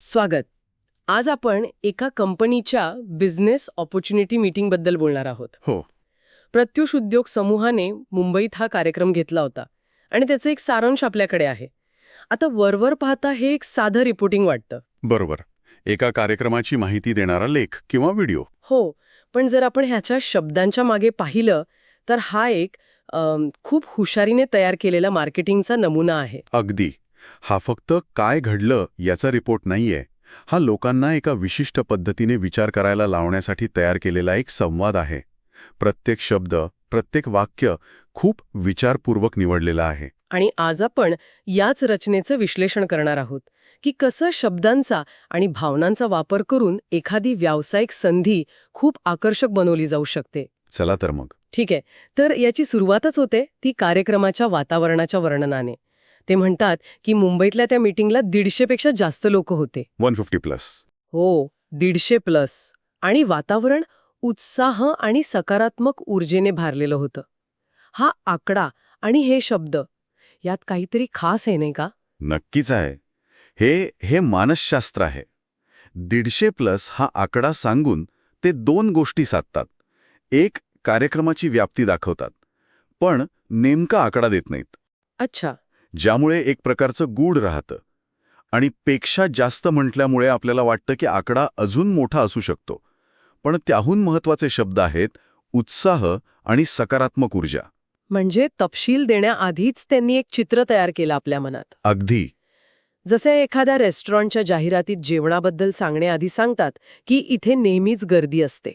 स्वागत. आज आपण एका कंपनीच्या बिझनेस ऑपॉर्च्युनिटी मीटिंगबद्दल बोलणार आहोत. हो. प्रत्युष उद्योग समूहाने मुंबईत हा कार्यक्रम घेतला होता आणि त्याचं एक सारांश आपल्याकडे आहे. आता वरवर पाहता हे एक साधं रिपोर्टिंग वाटतं. बरोबर. एका कार्यक्रमाची माहिती देणारा लेख किंवा व्हिडिओ. हो पण जर आपण ह्याच्या शब्दांच्या मागे पाहिलं तर हा एक अम, खूप हुशारीने तयार केलेला मार्केटिंगचा नमुना आहे. अगदी. हा फक्त काय घडलं याचा रिपोर्ट नाहीये. हा लोकांना एका विशिष्ट पद्धतीने विचार करायला लावण्यासाठी तयार केलेला एक संवाद आहे. प्रत्येक शब्द प्रत्येक वाक्य खूप विचारपूर्वक निवडलेला आहे. आणि आज आपण याच रचनेचं विश्लेषण करणार आहोत की कसं शब्दांचा आणि भावनांचा वापर करून एखादी व्यावसायिक संधी खूप आकर्षक बनवली जाऊ शकते. चला तर मग. ठीक आहे तर याची सुरुवातच होते ती कार्यक्रमाच्या वातावरणाच्या वर्णनाने. ते म्हणतात की मुंबईतल्या त्या मीटिंगला दीडशेपेक्षा जास्त लोक होते. One fifty plus. हो दीडशे प्लस. आणि वातावरण उत्साह आणि सकारात्मक ऊर्जेने भारलेलं होतं. हा आकडा आणि हे शब्द यात काहीतरी खास आहे नाही का? नक्कीच आहे. हे हे मानसशास्त्र आहे. दीडशे प्लस हा आकडा सांगून ते दोन गोष्टी साधतात. एक कार्यक्रमाची व्याप्ती दाखवतात. पण नेमका आकडा देत नाहीत. अच्छा. ज्यामुळे एक प्रकारचं गूढ राहतं. आणि पेक्षा जास्त म्हटल्यामुळे आपल्याला वाटतं की आकडा अजून मोठा असू शकतो. पण त्याहून महत्त्वाचे शब्द आहेत उत्साह आणि सकारात्मक ऊर्जा. म्हणजे तपशील देण्याआधीच त्यांनी एक चित्र तयार केलं आपल्या मनात. अगदी. जसे एखाद्या रेस्टॉरंटच्या जाहिरातीत जेवणाबद्दल सांगण्याआधी सांगतात की इथे नेहमीच गर्दी असते.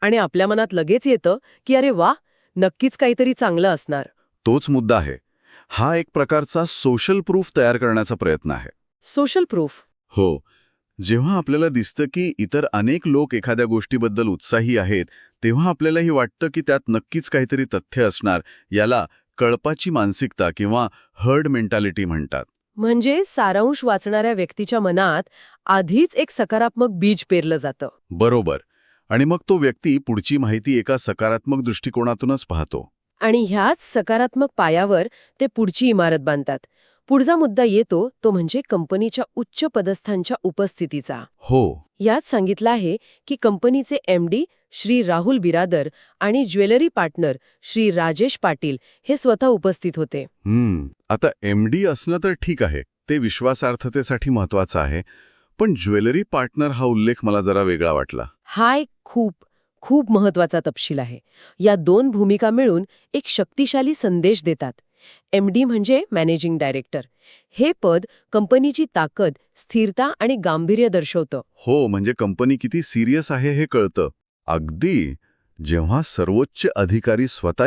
आणि आपल्या मनात लगेच येतं की अरे वा नक्कीच काहीतरी चांगलं असणार. तोच मुद्दा आहे. हा एक प्रकारचा सोशल प्रूफ तयार करण्याचा प्रयत्न आहे. सोशल प्रूफ हो. जेव्हा आपल्याला दिसतं की इतर अनेक लोक एखाद्या गोष्टीबद्दल उत्साही आहेत तेव्हा आपल्यालाही वाटतं की त्यात नक्कीच काहीतरी तथ्य असणार याला कळपाची मानसिकता किंवा हर्ड मेंटॅलिटी म्हणतात. म्हणजे सारांश वाचणाऱ्या व्यक्तीच्या मनात आधीच एक सकारात्मक बीज पेरलं जातं. बरोबर. आणि मग तो व्यक्ती पुढची माहिती एका सकारात्मक दृष्टिकोनातूनच पाहतो. आणि ह्याच सकारात्मक पायावर ते पुढची इमारत बांधतात. पुढचा मुद्दा येतो तो म्हणजे कंपनीच्या उच्च पदस्थांच्या उपस्थितीचा. हो. यात सांगितलं आहे की कंपनीचे एमडी श्री राहुल बिरादर आणि ज्वेलरी पार्टनर श्री राजेश पाटील हे स्वतः उपस्थित होते. हम्म आता एम डी असणं तर ठीक आहे ते विश्वासार्थतेसाठी महत्वाचं आहे पण ज्वेलरी पार्टनर हा उल्लेख मला जरा वेगळा वाटला. हा एक खूप. खूप महत्त्वाचा तपशील आहे. या दोन भूमिका मिळून एक शक्तिशाली संदेश देतात. एमडी म्हणजे मॅनेजिंग डायरेक्टर. हे पद कंपनीची ताकद स्थिरता आणि गांभीर्य दर्शवतं. हो म्हणजे कंपनी किती सिरियस आहे हे कळतं. अगदी जेव्हा सर्वोच्च अधिकारी स्वतः